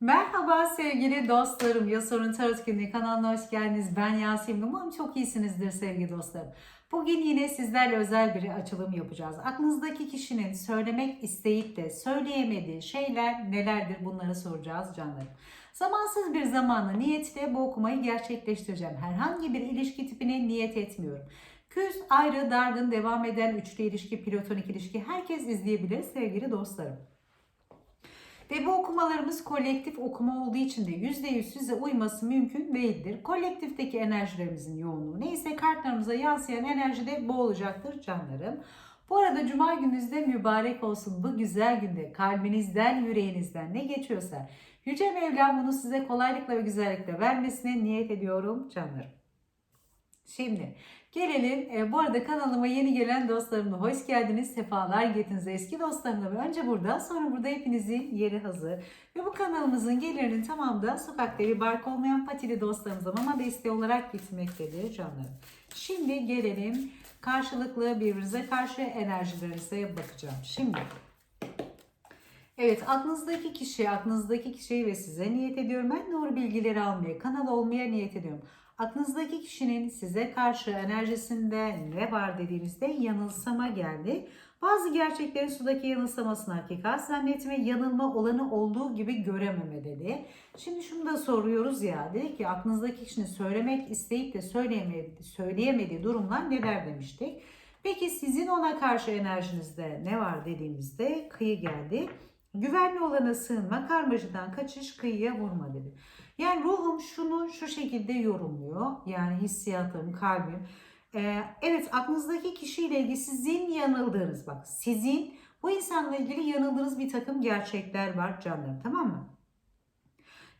Merhaba sevgili dostlarım. Yasor'un Tarot Günlüğü kanalına hoş geldiniz. Ben Yasemin. Umarım çok iyisinizdir sevgili dostlarım. Bugün yine sizlerle özel bir açılım yapacağız. Aklınızdaki kişinin söylemek isteyip de söyleyemediği şeyler nelerdir bunları soracağız canlarım. Zamansız bir zamanla niyetle bu okumayı gerçekleştireceğim. Herhangi bir ilişki tipine niyet etmiyorum. Küs, ayrı, dargın, devam eden üçlü ilişki, platonik ilişki herkes izleyebilir sevgili dostlarım. Ve bu okumalarımız kolektif okuma olduğu için de %100 size uyması mümkün değildir. Kolektifteki enerjilerimizin yoğunluğu neyse kartlarımıza yansıyan enerji de bu olacaktır canlarım. Bu arada cuma gününüzde mübarek olsun bu güzel günde kalbinizden yüreğinizden ne geçiyorsa Yüce Mevlam bunu size kolaylıkla ve güzellikle vermesine niyet ediyorum canlarım. Şimdi gelelim. E, bu arada kanalıma yeni gelen dostlarımla hoş geldiniz. Sefalar getirdiniz eski dostlarımla. Önce burada sonra burada hepinizin yeri hazır. Ve bu kanalımızın gelirinin tamamı da sokakta bir bark olmayan patili dostlarımıza mama desteği olarak gitmektedir canlarım. Şimdi gelelim karşılıklı birbirinize karşı enerjilerinize bakacağım. Şimdi Evet aklınızdaki kişi, aklınızdaki kişiyi ve size niyet ediyorum. Ben doğru bilgileri almaya, kanal olmaya niyet ediyorum. Aklınızdaki kişinin size karşı enerjisinde ne var dediğinizde yanılsama geldi. Bazı gerçeklerin sudaki yanılsamasını hakikat zannetme, yanılma olanı olduğu gibi görememe dedi. Şimdi şunu da soruyoruz ya, dedi ki aklınızdaki kişinin söylemek isteyip de söyleyemediği, söyleyemediği durumlar neler demiştik. Peki sizin ona karşı enerjinizde ne var dediğimizde kıyı geldi. Güvenli olana sığınma, karmaşadan kaçış, kıyıya vurma dedi. Yani ruhum şunu şu şekilde yorumluyor. Yani hissiyatım, kalbim. Ee, evet aklınızdaki kişiyle ilgili sizin yanıldığınız bak sizin bu insanla ilgili yanıldığınız bir takım gerçekler var canlarım tamam mı?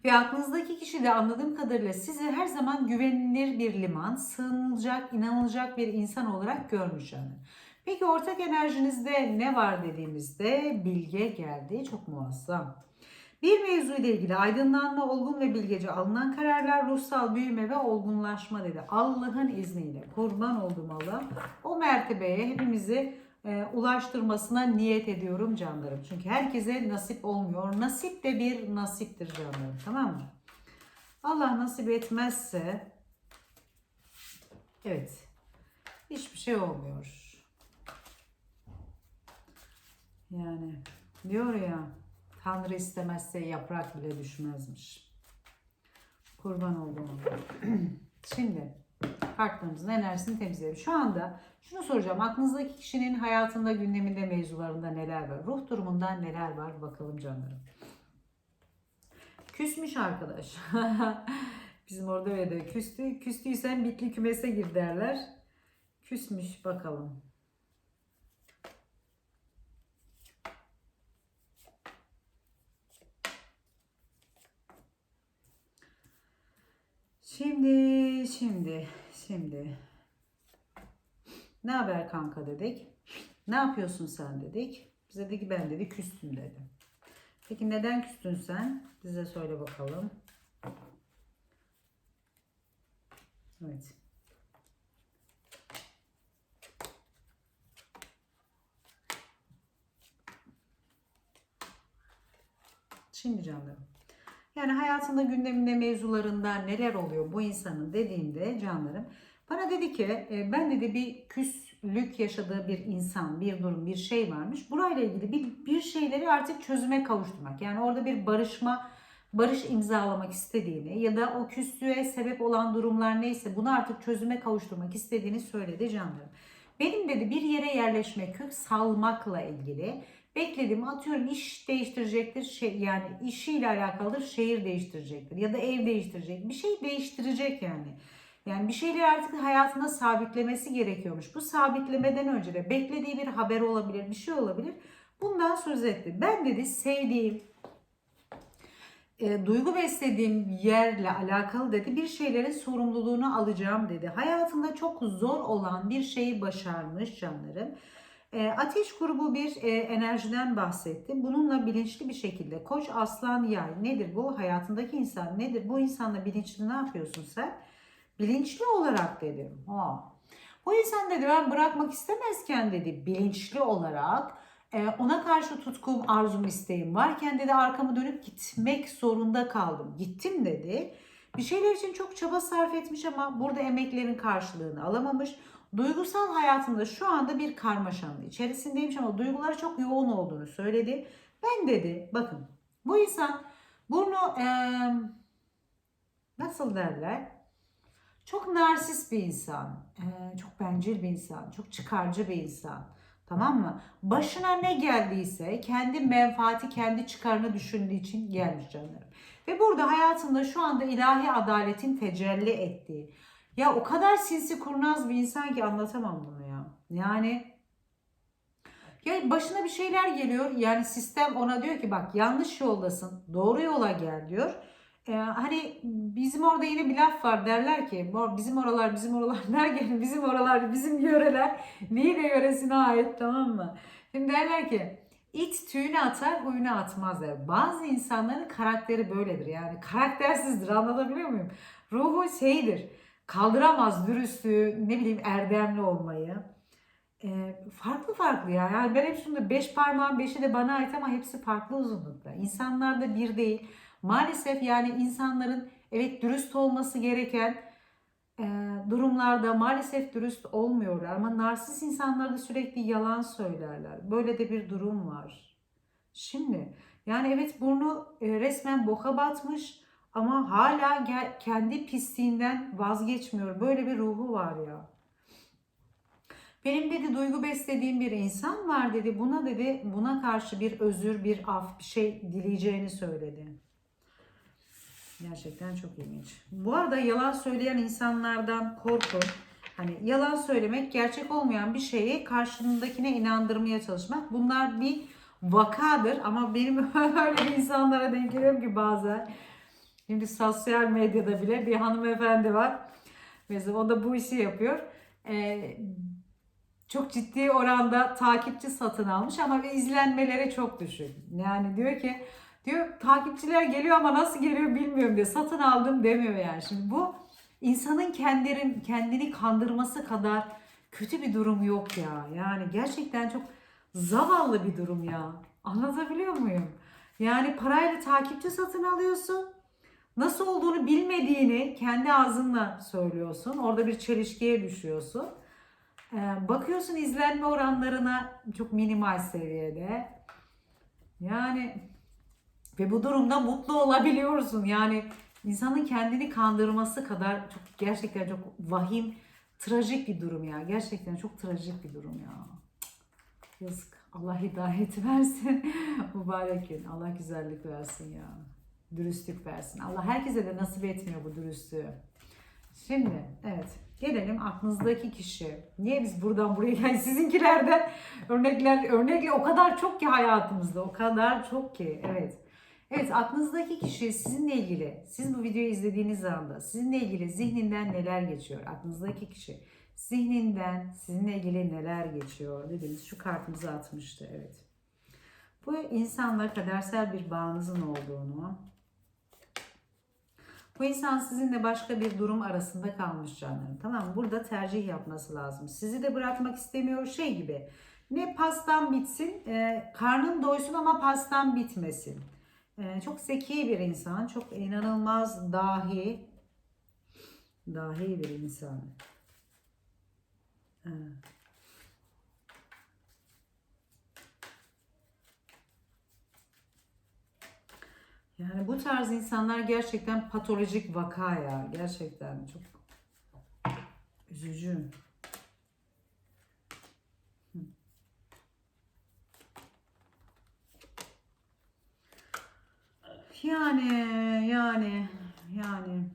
Ve aklınızdaki kişi de anladığım kadarıyla sizi her zaman güvenilir bir liman, sığınılacak, inanılacak bir insan olarak görmüş yani. Peki ortak enerjinizde ne var dediğimizde bilge geldi. Çok muazzam. Bir mevzu ile ilgili aydınlanma, olgun ve bilgece alınan kararlar, ruhsal büyüme ve olgunlaşma dedi. Allah'ın izniyle kurban olduğum Allah o mertebeye hepimizi e, ulaştırmasına niyet ediyorum canlarım. Çünkü herkese nasip olmuyor. Nasip de bir nasiptir canlarım. Tamam mı? Allah nasip etmezse evet hiçbir şey olmuyor. Yani diyor ya Tanrı istemezse yaprak bile düşmezmiş. Kurban olduğum. Şimdi kartlarımızın enerjisini temizleyelim. Şu anda şunu soracağım. Aklınızdaki kişinin hayatında, gündeminde, mevzularında neler var? Ruh durumunda neler var? Bakalım canlarım. Küsmüş arkadaş. Bizim orada öyle de küstü. Küstüysen bitli kümese gir derler. Küsmüş bakalım. Şimdi, şimdi, şimdi. Ne haber kanka dedik. Ne yapıyorsun sen dedik. Bize dedi ki ben dedi küstüm dedi. Peki neden küstün sen? Bize söyle bakalım. Evet. Şimdi canlarım. Yani hayatında gündeminde mevzularında neler oluyor bu insanın dediğinde canlarım. Bana dedi ki e, ben dedi bir küslük yaşadığı bir insan, bir durum, bir şey varmış. Burayla ilgili bir, bir şeyleri artık çözüme kavuşturmak. Yani orada bir barışma, barış imzalamak istediğini ya da o küslüğe sebep olan durumlar neyse bunu artık çözüme kavuşturmak istediğini söyledi canlarım. Benim dedi bir yere yerleşme, kök salmakla ilgili Bekledim atıyorum iş değiştirecektir şey yani işiyle alakalıdır şehir değiştirecektir ya da ev değiştirecek bir şey değiştirecek yani. Yani bir şeyleri artık hayatında sabitlemesi gerekiyormuş. Bu sabitlemeden önce de beklediği bir haber olabilir, bir şey olabilir. Bundan söz etti. Ben dedi sevdiğim, e, duygu beslediğim yerle alakalı dedi bir şeylerin sorumluluğunu alacağım dedi. Hayatında çok zor olan bir şeyi başarmış canlarım. E, ateş grubu bir e, enerjiden bahsetti. Bununla bilinçli bir şekilde koç, aslan, yay nedir bu? Hayatındaki insan nedir? Bu insanla bilinçli ne yapıyorsun sen? Bilinçli olarak dedim. Ha. Bu insan dedi ben bırakmak istemezken dedi bilinçli olarak Ee, ona karşı tutkum, arzum, isteğim varken dedi arkamı dönüp gitmek zorunda kaldım. Gittim dedi. Bir şeyler için çok çaba sarf etmiş ama burada emeklerin karşılığını alamamış. Duygusal hayatında şu anda bir karmaşanın içerisindeymiş ama duyguları çok yoğun olduğunu söyledi. Ben dedi bakın bu insan bunu eee, nasıl derler? Çok narsist bir insan, eee, çok bencil bir insan, çok çıkarcı bir insan. Tamam mı? Başına ne geldiyse kendi menfaati, kendi çıkarını düşündüğü için gelmiş canlarım. Ve burada hayatında şu anda ilahi adaletin tecelli ettiği. Ya o kadar sinsi kurnaz bir insan ki anlatamam bunu ya. Yani ya başına bir şeyler geliyor. Yani sistem ona diyor ki bak yanlış yoldasın. Doğru yola gel diyor. Ee, hani bizim orada yine bir laf var derler ki "Bu- bizim oralar bizim oralar derken bizim oralar bizim yöreler Niğde yöresine ait tamam mı? Şimdi derler ki it tüyünü atar huyunu atmaz der. Bazı insanların karakteri böyledir yani karaktersizdir anlatabiliyor muyum? Ruhu şeydir kaldıramaz dürüstlüğü ne bileyim erdemli olmayı. Ee, farklı farklı ya. Yani ben hep şunu beş parmağın beşi de bana ait ama hepsi farklı uzunlukta. İnsanlar da bir değil. Maalesef yani insanların evet dürüst olması gereken e, durumlarda maalesef dürüst olmuyorlar. Ama narsist insanlar da sürekli yalan söylerler. Böyle de bir durum var. Şimdi yani evet burnu e, resmen boka batmış ama hala gel- kendi pisliğinden vazgeçmiyor. Böyle bir ruhu var ya. Benim dedi duygu beslediğim bir insan var dedi. Buna dedi buna karşı bir özür, bir af, bir şey dileyeceğini söyledi. Gerçekten çok ilginç. Bu arada yalan söyleyen insanlardan korkun. Hani yalan söylemek gerçek olmayan bir şeyi karşındakine inandırmaya çalışmak. Bunlar bir vakadır ama benim öyle insanlara denk geliyorum ki bazen. Şimdi sosyal medyada bile bir hanımefendi var. Mesela o da bu işi yapıyor. Ee, çok ciddi oranda takipçi satın almış ama ve izlenmeleri çok düşük. Yani diyor ki diyor takipçiler geliyor ama nasıl geliyor bilmiyorum diyor. Satın aldım demiyor yani. Şimdi bu insanın kendilerin kendini kandırması kadar kötü bir durum yok ya. Yani gerçekten çok zavallı bir durum ya. Anlatabiliyor muyum? Yani parayla takipçi satın alıyorsun. Nasıl olduğunu bilmediğini kendi ağzınla söylüyorsun. Orada bir çelişkiye düşüyorsun. Ee, bakıyorsun izlenme oranlarına çok minimal seviyede. Yani ve bu durumda mutlu olabiliyorsun. Yani insanın kendini kandırması kadar çok gerçekten çok vahim, trajik bir durum ya. Gerçekten çok trajik bir durum ya. Yazık. Allah hidayet versin. Mübarek gün. Allah güzellik versin ya. Dürüstlük versin. Allah herkese de nasip etmiyor bu dürüstlüğü. Şimdi evet gelelim aklınızdaki kişi. Niye biz buradan buraya yani sizinkilerden örnekler örnekle o kadar çok ki hayatımızda o kadar çok ki evet. Evet aklınızdaki kişi sizinle ilgili siz bu videoyu izlediğiniz anda sizinle ilgili zihninden neler geçiyor aklınızdaki kişi zihninden sizinle ilgili neler geçiyor dediğimiz şu kartımızı atmıştı evet. Bu insanla kadersel bir bağınızın olduğunu bu insan sizinle başka bir durum arasında kalmış canlarım. Tamam? Burada tercih yapması lazım. Sizi de bırakmak istemiyor şey gibi. Ne pastan bitsin, e, karnın doysun ama pastan bitmesin. E, çok zeki bir insan, çok inanılmaz dahi, dahi bir insan. E, Yani bu tarz insanlar gerçekten patolojik vaka ya. Gerçekten çok üzücü. Yani yani yani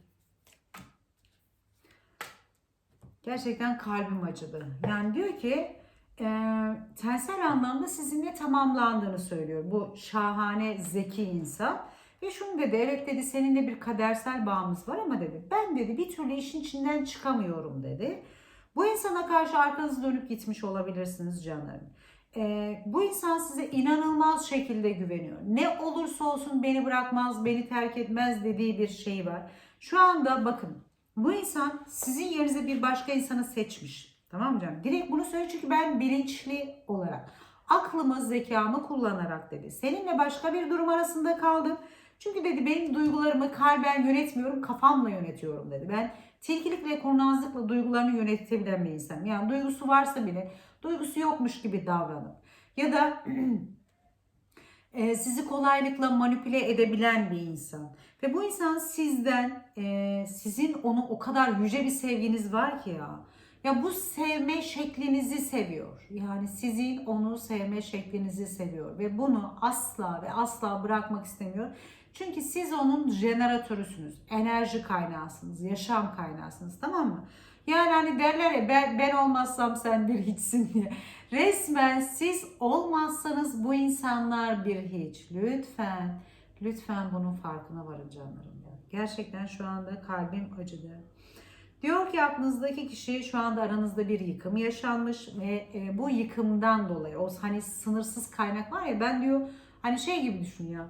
gerçekten kalbim acıdı. Yani diyor ki e, tensel anlamda sizinle tamamlandığını söylüyor bu şahane zeki insan. Ve şunu dedi evet dedi seninle bir kadersel bağımız var ama dedi ben dedi bir türlü işin içinden çıkamıyorum dedi. Bu insana karşı arkanızı dönüp gitmiş olabilirsiniz canlarım. Ee, bu insan size inanılmaz şekilde güveniyor. Ne olursa olsun beni bırakmaz, beni terk etmez dediği bir şey var. Şu anda bakın bu insan sizin yerinize bir başka insanı seçmiş. Tamam mı canım? Direkt bunu söylüyor çünkü ben bilinçli olarak aklımı, zekamı kullanarak dedi. Seninle başka bir durum arasında kaldım. Çünkü dedi benim duygularımı kalben yönetmiyorum, kafamla yönetiyorum dedi. Ben tilkilik ve kurnazlıkla duygularını yönetebilen bir insanım. Yani duygusu varsa bile duygusu yokmuş gibi davranıp ya da e, sizi kolaylıkla manipüle edebilen bir insan. Ve bu insan sizden, e, sizin onu o kadar yüce bir sevginiz var ki ya. Ya bu sevme şeklinizi seviyor. Yani sizin onu sevme şeklinizi seviyor. Ve bunu asla ve asla bırakmak istemiyor. Çünkü siz onun jeneratörüsünüz. Enerji kaynağısınız, yaşam kaynağısınız tamam mı? Yani hani derler ya ben, ben olmazsam sen bir hiçsin diye. Resmen siz olmazsanız bu insanlar bir hiç. Lütfen, lütfen bunun farkına varın canlarım. ya. Gerçekten şu anda kalbim acıdı. Diyor ki aklınızdaki kişi şu anda aranızda bir yıkım yaşanmış ve e, bu yıkımdan dolayı o hani sınırsız kaynak var ya ben diyor hani şey gibi düşün ya.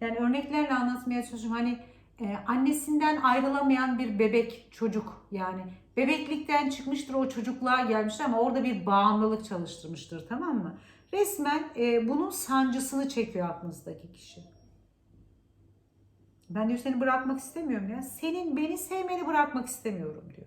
Yani örneklerle anlatmaya çalışıyorum. Hani e, annesinden ayrılamayan bir bebek çocuk yani bebeklikten çıkmıştır o çocukluğa gelmiştir ama orada bir bağımlılık çalıştırmıştır tamam mı? Resmen e, bunun sancısını çekiyor aklınızdaki kişi. Ben diyor seni bırakmak istemiyorum ya. Senin beni sevmeni bırakmak istemiyorum diyor.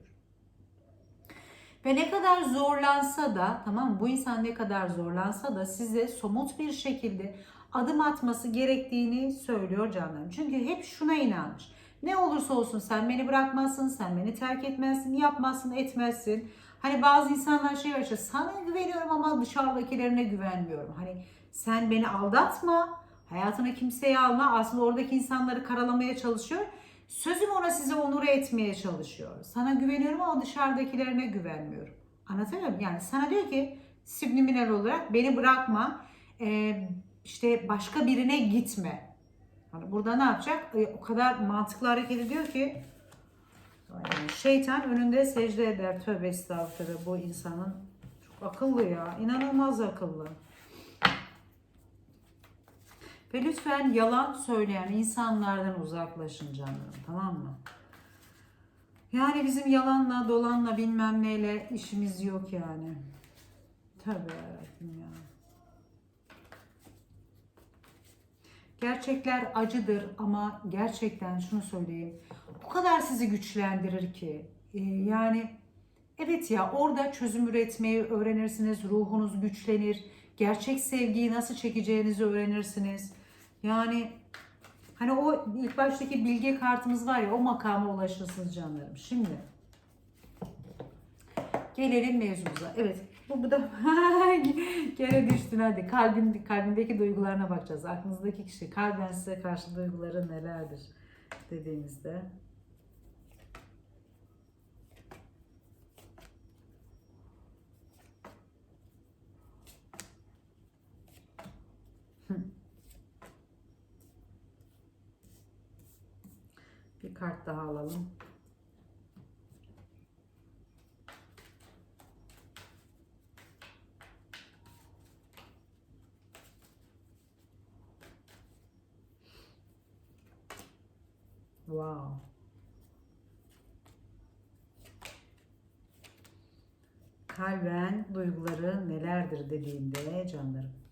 Ve ne kadar zorlansa da tamam? Bu insan ne kadar zorlansa da size somut bir şekilde adım atması gerektiğini söylüyor canlarım. Çünkü hep şuna inanmış. Ne olursa olsun sen beni bırakmazsın, sen beni terk etmezsin, yapmazsın, etmezsin. Hani bazı insanlar şey yaşıyor, sana güveniyorum ama dışarıdakilerine güvenmiyorum. Hani sen beni aldatma, hayatına kimseyi alma. Aslında oradaki insanları karalamaya çalışıyor. Sözüm ona size onur etmeye çalışıyor. Sana güveniyorum ama dışarıdakilerine güvenmiyorum. Anlatabiliyor muyum? Yani sana diyor ki subliminal olarak beni bırakma. Ee, işte başka birine gitme. Hani burada ne yapacak? E, o kadar mantıklı hareket ediyor ki şeytan önünde secde eder. Tövbe estağfurullah bu insanın çok akıllı ya. İnanılmaz akıllı. Ve lütfen yalan söyleyen insanlardan uzaklaşın canlarım tamam mı? Yani bizim yalanla dolanla bilmem neyle işimiz yok yani. Yarabbim ya. Gerçekler acıdır ama gerçekten şunu söyleyeyim. O kadar sizi güçlendirir ki. Ee, yani evet ya orada çözüm üretmeyi öğrenirsiniz. Ruhunuz güçlenir. Gerçek sevgiyi nasıl çekeceğinizi öğrenirsiniz. Yani hani o ilk baştaki bilge kartımız var ya o makama ulaşırsınız canlarım. Şimdi gelelim mevzumuza. Evet bu, bu da gene düştün hadi. Kalbin, kalbindeki duygularına bakacağız. Aklınızdaki kişi kalben size karşı duyguları nelerdir dediğimizde. Bir kart daha alalım. Wow. Kalben duyguları nelerdir dediğinde canlarım.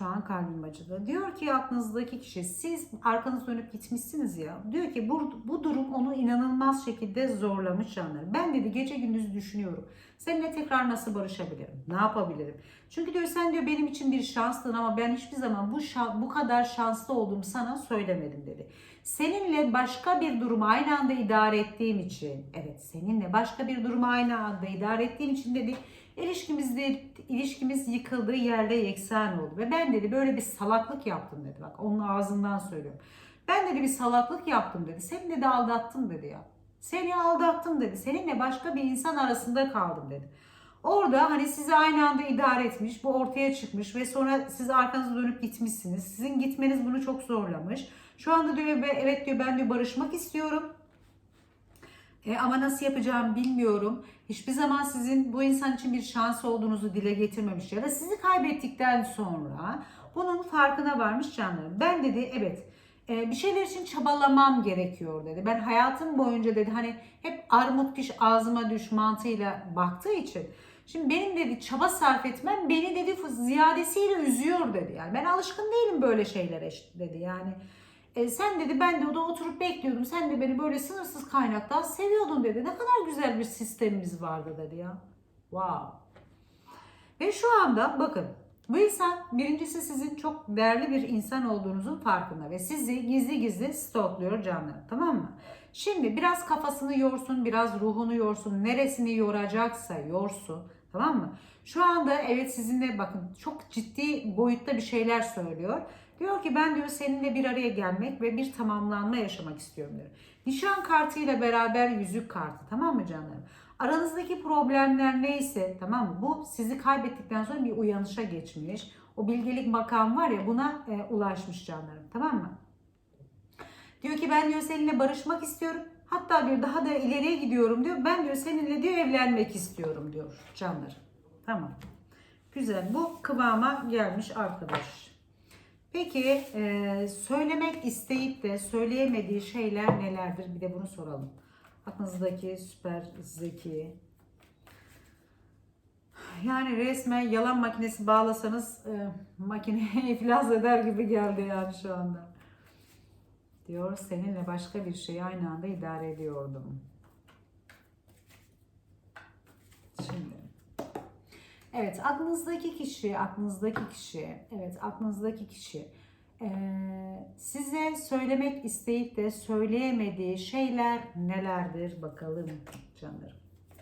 Şu an kalbim acıdı. Diyor ki aklınızdaki kişi siz arkanız dönüp gitmişsiniz ya. Diyor ki bu, bu durum onu inanılmaz şekilde zorlamış canlarım. Ben dedi gece gündüz düşünüyorum. Seninle tekrar nasıl barışabilirim? Ne yapabilirim? Çünkü diyor sen diyor benim için bir şanstın ama ben hiçbir zaman bu şan, bu kadar şanslı olduğumu sana söylemedim dedi. Seninle başka bir durumu aynı anda idare ettiğim için, evet seninle başka bir durumu aynı anda idare ettiğim için dedi İlişkimizde ilişkimiz yıkıldığı yerde yeksan oldu. Ve ben dedi böyle bir salaklık yaptım dedi. Bak onun ağzından söylüyorum. Ben dedi bir salaklık yaptım dedi. Seni dedi aldattım dedi ya. Seni aldattım dedi. Seninle başka bir insan arasında kaldım dedi. Orada hani sizi aynı anda idare etmiş, bu ortaya çıkmış ve sonra siz arkanıza dönüp gitmişsiniz. Sizin gitmeniz bunu çok zorlamış. Şu anda diyor evet diyor ben diyor barışmak istiyorum. E, ama nasıl yapacağımı bilmiyorum. Hiçbir zaman sizin bu insan için bir şans olduğunuzu dile getirmemiş ya da sizi kaybettikten sonra bunun farkına varmış canlarım. Ben dedi evet e, bir şeyler için çabalamam gerekiyor dedi. Ben hayatım boyunca dedi hani hep armut piş ağzıma düş mantığıyla baktığı için. Şimdi benim dedi çaba sarf etmem beni dedi ziyadesiyle üzüyor dedi. Yani ben alışkın değilim böyle şeylere dedi yani. E, sen dedi ben de o da oturup bekliyordum. Sen de beni böyle sınırsız kaynaktan seviyordun dedi. Ne kadar güzel bir sistemimiz vardı dedi ya. Wow. Ve şu anda bakın bu insan birincisi sizin çok değerli bir insan olduğunuzun farkında ve sizi gizli gizli stokluyor canlarım tamam mı? Şimdi biraz kafasını yorsun, biraz ruhunu yorsun, neresini yoracaksa yorsun tamam mı? Şu anda evet sizinle bakın çok ciddi boyutta bir şeyler söylüyor. Diyor ki ben diyor seninle bir araya gelmek ve bir tamamlanma yaşamak istiyorum diyor. Nişan kartıyla beraber yüzük kartı tamam mı canlarım? Aranızdaki problemler neyse tamam mı? Bu sizi kaybettikten sonra bir uyanışa geçmiş. O bilgelik makam var ya buna e, ulaşmış canlarım tamam mı? Diyor ki ben diyor seninle barışmak istiyorum. Hatta diyor daha da ileriye gidiyorum diyor. Ben diyor seninle diyor evlenmek istiyorum diyor canlarım. Tamam. Güzel. Bu kıvama gelmiş arkadaş. Peki e, söylemek isteyip de söyleyemediği şeyler nelerdir? Bir de bunu soralım. Aklınızdaki süper zeki. Yani resmen yalan makinesi bağlasanız e, makine iflas eder gibi geldi yani şu anda. Diyor seninle başka bir şeyi aynı anda idare ediyordum. Şimdi. Evet aklınızdaki kişi, aklınızdaki kişi, evet aklınızdaki kişi ee, size söylemek isteyip de söyleyemediği şeyler nelerdir bakalım canlarım.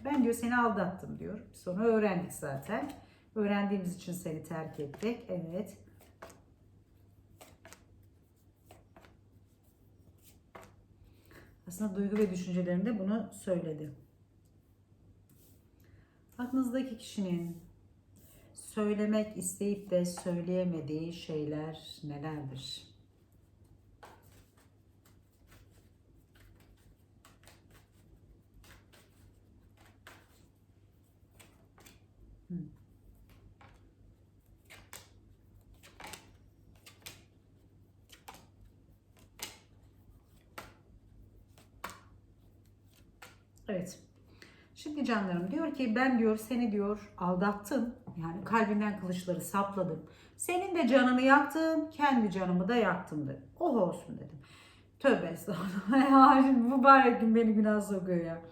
Ben diyor seni aldattım diyor. Sonra öğrendik zaten. Öğrendiğimiz için seni terk ettik. Evet. Aslında duygu ve düşüncelerinde bunu söyledi. Aklınızdaki kişinin söylemek isteyip de söyleyemediği şeyler nelerdir? Evet. Şimdi canlarım diyor ki ben diyor seni diyor aldattım. Yani kalbinden kılıçları sapladım. Senin de canını yaktım, kendi canımı da yaktım dedim. Oh olsun dedim. Tövbe estağfurullah. Şimdi mübarek gün beni günah sokuyor ya.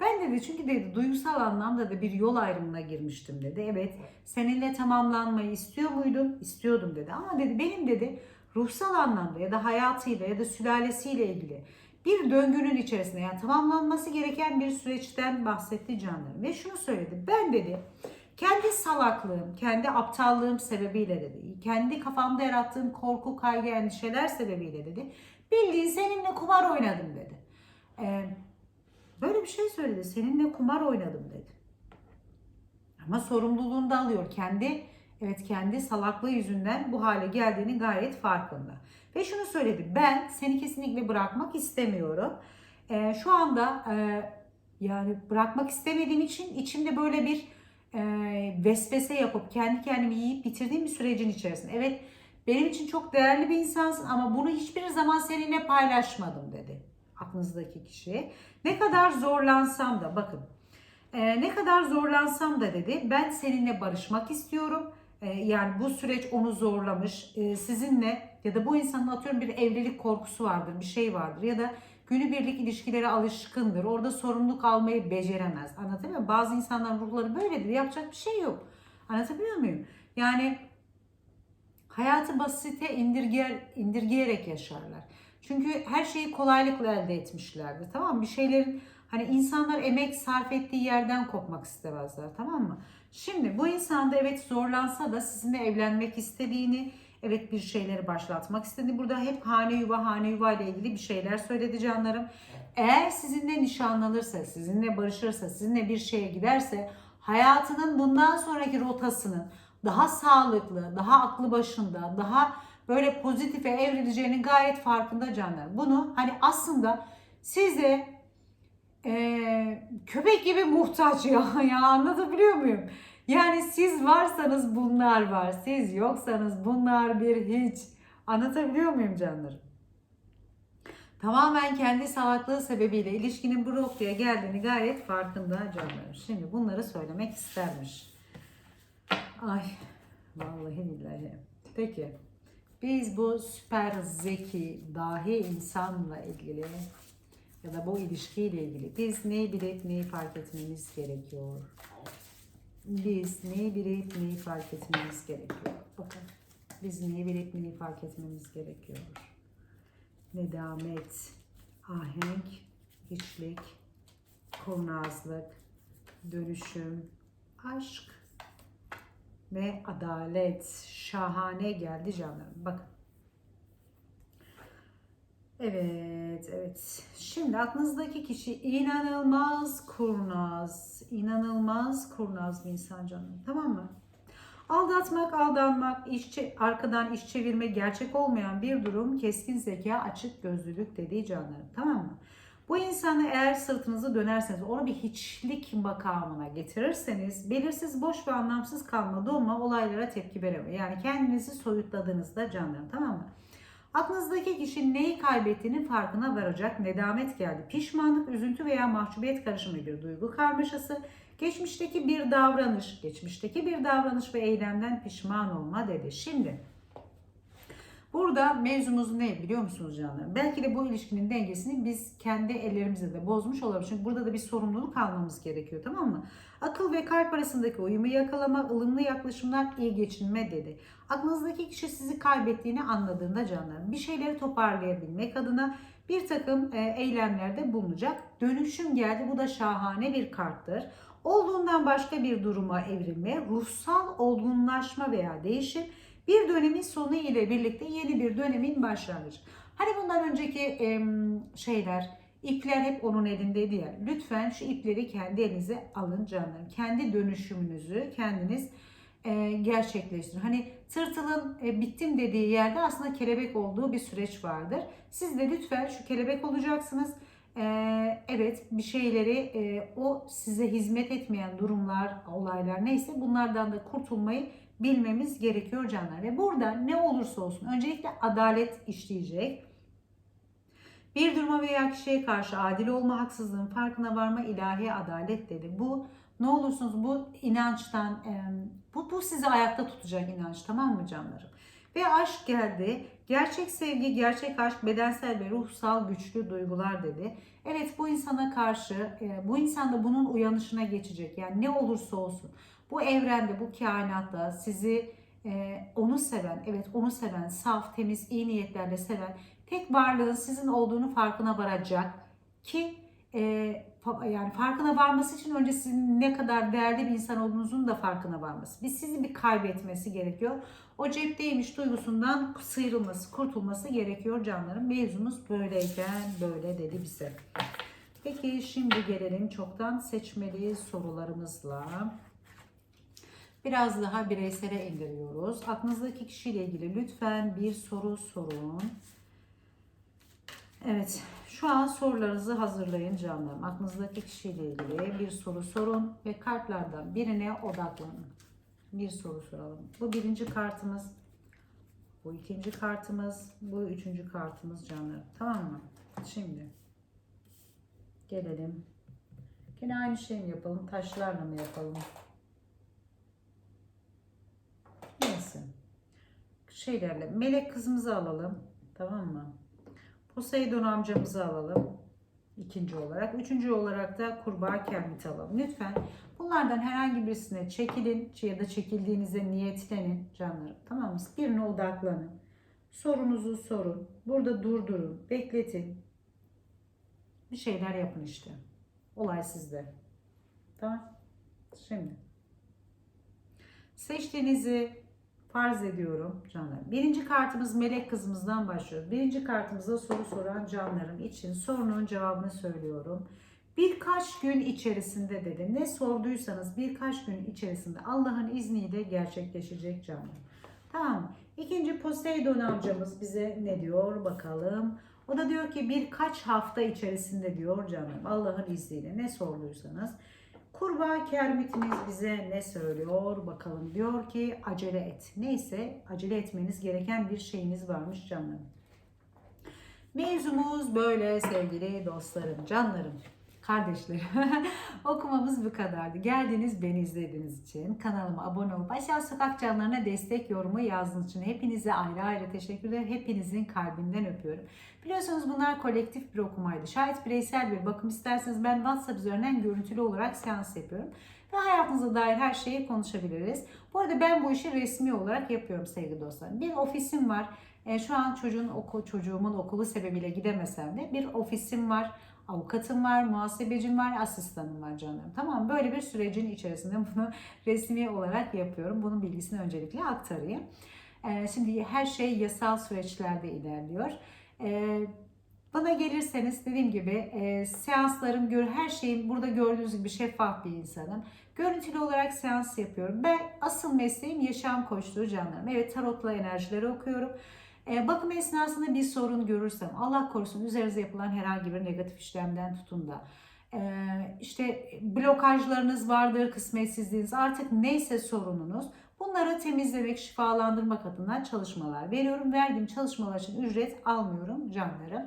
Ben dedi çünkü dedi duygusal anlamda da bir yol ayrımına girmiştim dedi. Evet seninle tamamlanmayı istiyor muydum? İstiyordum dedi. Ama dedi benim dedi ruhsal anlamda ya da hayatıyla ya da sülalesiyle ilgili bir döngünün içerisinde yani tamamlanması gereken bir süreçten bahsetti canlarım. Ve şunu söyledi. Ben dedi kendi salaklığım, kendi aptallığım sebebiyle dedi. Kendi kafamda yarattığım korku, kaygı, endişeler sebebiyle dedi. Bildiğin seninle kumar oynadım dedi. Ee, böyle bir şey söyledi. Seninle kumar oynadım dedi. Ama sorumluluğunu da alıyor. Kendi evet kendi salaklığı yüzünden bu hale geldiğini gayet farkında. Ve şunu söyledi. Ben seni kesinlikle bırakmak istemiyorum. Ee, şu anda e, yani bırakmak istemediğim için içimde böyle bir e, vesvese yapıp kendi kendimi yiyip bitirdiğim bir sürecin içerisinde. Evet benim için çok değerli bir insansın ama bunu hiçbir zaman seninle paylaşmadım dedi aklınızdaki kişi. Ne kadar zorlansam da bakın e, ne kadar zorlansam da dedi ben seninle barışmak istiyorum. E, yani bu süreç onu zorlamış. E, sizinle ya da bu insanın atıyorum bir evlilik korkusu vardır, bir şey vardır ya da günübirlik ilişkilere alışkındır. Orada sorumluluk almayı beceremez. Anlatabiliyor muyum? Bazı insanların ruhları böyledir. Yapacak bir şey yok. Anlatabiliyor muyum? Yani hayatı basite indirger, indirgeyerek yaşarlar. Çünkü her şeyi kolaylıkla elde etmişlerdir. Tamam mı? Bir şeylerin hani insanlar emek sarf ettiği yerden kopmak istemezler. Tamam mı? Şimdi bu insan da evet zorlansa da sizinle evlenmek istediğini, evet bir şeyleri başlatmak istediğini. Burada hep hane yuva, hane yuva ile ilgili bir şeyler söyledi canlarım. Eğer sizinle nişanlanırsa, sizinle barışırsa, sizinle bir şeye giderse hayatının bundan sonraki rotasının daha sağlıklı, daha aklı başında, daha böyle pozitife evrileceğinin gayet farkında canlar. Bunu hani aslında size e, köpek gibi muhtaç ya, ya anlatabiliyor muyum? Yani siz varsanız bunlar var, siz yoksanız bunlar bir hiç. Anlatabiliyor muyum canlarım? tamamen kendi salaklığı sebebiyle ilişkinin bu noktaya geldiğini gayet farkında canlarım. Şimdi bunları söylemek istermiş. Ay vallahi billahi. Peki biz bu süper zeki dahi insanla ilgili ya da bu ilişkiyle ilgili biz neyi bilip neyi fark etmemiz gerekiyor? Biz neyi bilip neyi fark etmemiz gerekiyor? Bakın biz neyi bilip neyi fark etmemiz gerekiyor? Nedamet, ahenk, hiçlik, kurnazlık, dönüşüm, aşk ve adalet. Şahane geldi canlarım. Bakın. Evet, evet. Şimdi aklınızdaki kişi inanılmaz kurnaz, inanılmaz kurnaz bir insan canım. Tamam mı? Aldatmak, aldanmak, iş çe- arkadan iş çevirme gerçek olmayan bir durum keskin zeka, açık gözlülük dediği canlarım. Tamam mı? Bu insanı eğer sırtınızı dönerseniz, onu bir hiçlik makamına getirirseniz, belirsiz, boş ve anlamsız kalma, dolma olaylara tepki veremiyor. Yani kendinizi soyutladığınızda canlarım. Tamam mı? Aklınızdaki kişi neyi kaybettiğinin farkına varacak. Nedamet geldi. Pişmanlık, üzüntü veya mahcubiyet karışımı bir duygu karmaşası. Geçmişteki bir davranış, geçmişteki bir davranış ve eylemden pişman olma dedi. Şimdi burada mevzumuz ne biliyor musunuz canlarım? Belki de bu ilişkinin dengesini biz kendi ellerimizle de bozmuş olabilir. Çünkü burada da bir sorumluluk almamız gerekiyor tamam mı? Akıl ve kalp arasındaki uyumu yakalama, ılımlı yaklaşımlar, iyi geçinme dedi. Aklınızdaki kişi sizi kaybettiğini anladığında canlarım bir şeyleri toparlayabilmek adına bir takım e, eylemlerde bulunacak. Dönüşüm geldi. Bu da şahane bir karttır. Olduğundan başka bir duruma evrilme, ruhsal olgunlaşma veya değişim bir dönemin sonu ile birlikte yeni bir dönemin başlangıcı. Hani bundan önceki şeyler, ipler hep onun elindeydi ya. Lütfen şu ipleri kendi elinize alın canlarım. Kendi dönüşümünüzü kendiniz e, gerçekleştirin. Hani tırtılın e, bittim dediği yerde aslında kelebek olduğu bir süreç vardır. Siz de lütfen şu kelebek olacaksınız. E, evet bir şeyleri e, o size hizmet etmeyen durumlar, olaylar neyse bunlardan da kurtulmayı bilmemiz gerekiyor canlar. Ve burada ne olursa olsun öncelikle adalet işleyecek. Bir duruma veya kişiye karşı adil olma, haksızlığın farkına varma ilahi adalet dedi. Bu ne olursunuz bu inançtan, bu, bu sizi ayakta tutacak inanç tamam mı canlarım? Ve aşk geldi. Gerçek sevgi, gerçek aşk, bedensel ve ruhsal güçlü duygular dedi. Evet bu insana karşı, e, bu insan da bunun uyanışına geçecek. Yani ne olursa olsun. Bu evrende, bu kainatta sizi e, onu seven, evet onu seven, saf, temiz, iyi niyetlerle seven tek varlığın sizin olduğunu farkına varacak ki e, yani farkına varması için önce sizin ne kadar değerli bir insan olduğunuzun da farkına varması. Biz sizi bir kaybetmesi gerekiyor. O cepteymiş duygusundan sıyrılması, kurtulması gerekiyor canlarım. Mevzumuz böyleyken böyle dedi bize. Peki şimdi gelelim çoktan seçmeli sorularımızla. Biraz daha bireysele indiriyoruz. Aklınızdaki kişiyle ilgili lütfen bir soru sorun. Evet, şu an sorularınızı hazırlayın canlarım. Aklınızdaki kişiyle ilgili bir soru sorun ve kartlardan birine odaklanın. Bir soru soralım. Bu birinci kartımız, bu ikinci kartımız, bu üçüncü kartımız canlarım. Tamam mı? Şimdi gelelim. Yine aynı şey mi yapalım? Taşlarla mı yapalım? Neyse. Şeylerle. Melek kızımızı alalım. Tamam mı? Poseidon amcamızı alalım. ikinci olarak. Üçüncü olarak da kurbağa kermit alalım. Lütfen bunlardan herhangi birisine çekilin ya da çekildiğinize niyetlenin canlarım. Tamam mı? Birine odaklanın. Sorunuzu sorun. Burada durdurun. Bekletin. Bir şeyler yapın işte. Olay sizde. Tamam. Şimdi. Seçtiğinizi farz ediyorum canlarım. Birinci kartımız melek kızımızdan başlıyor. Birinci kartımıza soru soran canlarım için sorunun cevabını söylüyorum. Birkaç gün içerisinde dedi. Ne sorduysanız birkaç gün içerisinde Allah'ın izniyle gerçekleşecek canlarım. Tamam? İkinci Poseidon amcamız bize ne diyor bakalım. O da diyor ki birkaç hafta içerisinde diyor canım Allah'ın izniyle ne sorduysanız. Kurbağa kermitimiz bize ne söylüyor bakalım. Diyor ki acele et. Neyse acele etmeniz gereken bir şeyiniz varmış canım. Mevzumuz böyle sevgili dostlarım, canlarım, kardeşlerim. Okumamız bu kadardı. Geldiniz beni izlediğiniz için, kanalıma abone olup aşağı sokak canlarına destek yorumu yazdığınız için hepinize ayrı ayrı teşekkür ederim. Hepinizin kalbinden öpüyorum. Biliyorsunuz bunlar kolektif bir okumaydı. Şayet bireysel bir bakım isterseniz ben WhatsApp üzerinden görüntülü olarak seans yapıyorum. Ve hayatınıza dair her şeyi konuşabiliriz. Bu arada ben bu işi resmi olarak yapıyorum sevgili dostlarım. Bir ofisim var. E, şu an çocuğun oku, çocuğumun okulu sebebiyle gidemesem de bir ofisim var. Avukatım var, muhasebecim var, asistanım var canlarım. Tamam böyle bir sürecin içerisinde bunu resmi olarak yapıyorum. Bunun bilgisini öncelikle aktarayım. E, şimdi her şey yasal süreçlerde ilerliyor. E, bana gelirseniz dediğim gibi e, seanslarım, gör, her şeyim burada gördüğünüz gibi şeffaf bir insanım. Görüntülü olarak seans yapıyorum. Ben asıl mesleğim yaşam koçluğu canlarım. Evet tarotla enerjileri okuyorum. E, bakım esnasında bir sorun görürsem Allah korusun üzerinize yapılan herhangi bir negatif işlemden tutun da e, işte blokajlarınız vardır, kısmetsizliğiniz artık neyse sorununuz bunları temizlemek, şifalandırmak adına çalışmalar veriyorum. Verdiğim çalışmalar için ücret almıyorum canlarım.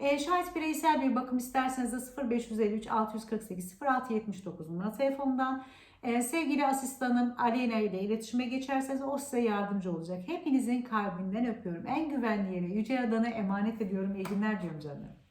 E, şayet bireysel bir bakım isterseniz de 0553 648 0679 numara telefonundan e, sevgili asistanım Aleyna ile iletişime geçerseniz o size yardımcı olacak. Hepinizin kalbinden öpüyorum. En güvenli yere Yüce Adan'a emanet ediyorum. İyi günler diyorum canlarım.